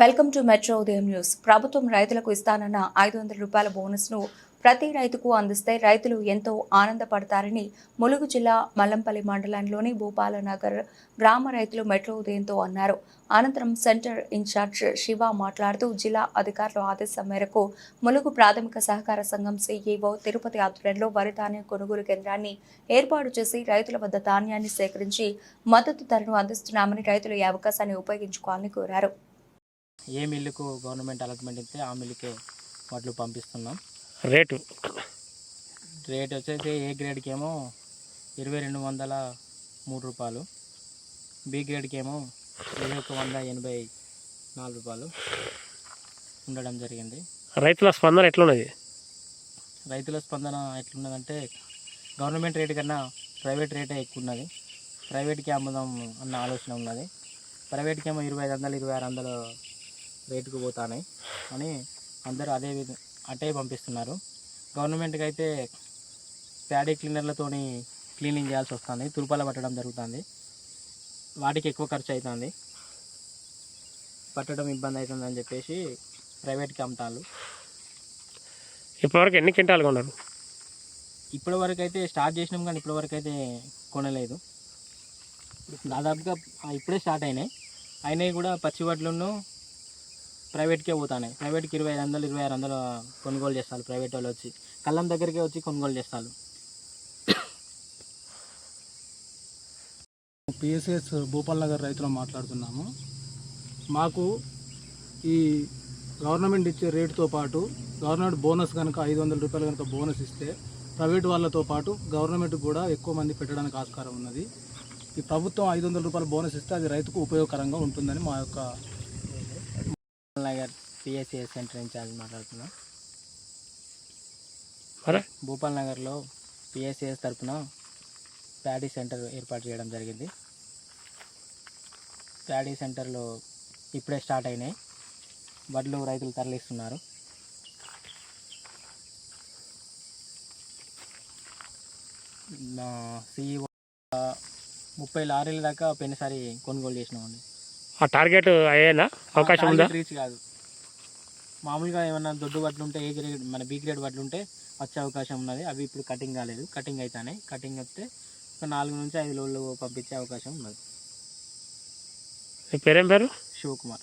Welcome to metro Udayam news. ప్రభుత్వం రైతులకు ఇస్తానన్న ఐదు వందల రూపాయల బోనస్ను ప్రతి రైతుకు అందిస్తే రైతులు ఎంతో ఆనందపడతారని ములుగు జిల్లా మల్లంపల్లి మండలంలోని భూపాలనగర్ గ్రామ రైతులు మెట్రో ఉదయంతో అన్నారు. అనంతరం సెంటర్ ఇన్ఛార్జ్ శివ మాట్లాడుతూ జిల్లా అధికారుల ఆదేశం మేరకు ములుగు ప్రాథమిక సహకార సంఘం సీఈఓ తిరుపతి ఆధ్వర్యంలో వరి ధాన్యం కొనుగోలు కేంద్రాన్ని ఏర్పాటు చేసి రైతుల వద్ద ధాన్యాన్ని సేకరించి మద్దతు ధరను అందిస్తున్నామని రైతులు ఈ అవకాశాన్ని ఉపయోగించుకోవాలని కోరారు. ఏ మిల్లుకు గవర్నమెంట్ అలాట్మెంట్ ఇస్తే ఆ మిల్లుకే వడ్లు పంపిస్తున్నాం. రేటు? రేట్ వచ్చేసి ఏ గ్రేడ్కి ఏమో ఇరవై రెండు వందల మూడు రూపాయలు. బి గ్రేడ్కి ఏమో ఇరవై ఒక వంద ఎనభై నాలుగు రూపాయలు ఉండడం జరిగింది. రైతుల స్పందన ఎట్లున్నది? రైతుల స్పందన ఎట్లున్నదంటే గవర్నమెంట్ రేటు కన్నా ప్రైవేట్ రేటే ఎక్కువ ఉన్నది ప్రైవేట్కి అమ్ముదాం అన్న ఆలోచన ఉన్నది. ప్రైవేట్కి ఏమో ఇరవై ఐదు వందలు ఇరవై ఆరు వందలు రేటుకు పోతాయి అని అందరూ అదే విధ అటే పంపిస్తున్నారు. గవర్నమెంట్కి అయితే ప్యాడీ క్లీనర్లతోని క్లీనింగ్ చేయాల్సి వస్తుంది. తురుపాల పట్టడం జరుగుతుంది. వాటికి ఎక్కువ ఖర్చు అవుతుంది పట్టడం ఇబ్బంది అవుతుందని చెప్పేసి ప్రైవేట్కి అమ్ముతారు ఇప్పటివరకు ఎన్ని క్వింటాలు కొన్నారు? ఇప్పటి వరకు అయితే స్టార్ట్ చేసినాం కానీ ఇప్పటి వరకు అయితే కొనలేదు. దాదాపుగా ఇప్పుడే స్టార్ట్ అయినాయి. అయినాయి కూడా పచ్చి వడ్లును ప్రైవేట్కే పోతాయి ప్రైవేట్కి ఇరవై ఐదు వందలు ఇరవై ఆరు వందలు కొనుగోలు చేస్తారు ప్రైవేట్ వాళ్ళు వచ్చి. కళ్ళం దగ్గరికే వచ్చి కొనుగోలు చేస్తారు. పిఎస్ఎస్ భూపాల్ నగర్ రైతులు మాట్లాడుతున్నాము. మాకు ఈ గవర్నమెంట్ ఇచ్చే రేటుతో పాటు గవర్నమెంట్ బోనస్ కనుక ఐదు వందల రూపాయలు కనుక బోనస్ ఇస్తే ప్రైవేట్ వాళ్ళతో పాటు గవర్నమెంట్ కూడా ఎక్కువ మంది పెట్టడానికి ఆస్కారం ఉన్నది. ఈ ప్రభుత్వం ఐదు వందల రూపాయల బోనస్ ఇస్తే అది రైతుకు ఉపయోగకరంగా ఉంటుందని మా యొక్క నగర్ పిఎస్సిఎస్ సెంటర్ ఇన్ఛార్జ్ మాట్లాడుతున్నాం. మరే? భూపాల్ నగర్లో పిఎస్సిఎస్ తరఫున ప్యాడీ సెంటర్ ఏర్పాటు చేయడం జరిగింది. ప్యాడీ సెంటర్లో ఇప్పుడే స్టార్ట్ అయినాయి. వడ్లు రైతులు తరలిస్తున్నారు. సిఇఓ ముప్పై లారీల దాకా పోయినసారి కొనుగోలు చేసినామండి. ఆ టార్గెట్ అయ్యేనా అవకాశం ఉందా? రీచ్ కాదు. మామూలుగా ఏమన్నా దొడ్డు వడ్లు ఉంటే ఏ గ్రేడ్ మన బి గ్రేడ్ వడ్లు ఉంటే వచ్చే అవకాశం ఉన్నది. అవి ఇప్పుడు కటింగ్ కాలేదు. కటింగ్ అవుతాయి కటింగ్ వస్తే ఒక నాలుగు నుంచి ఐదు లోళ్ళు పంపించే అవకాశం ఉన్నది. పేరేం పేరు? శివకుమార్.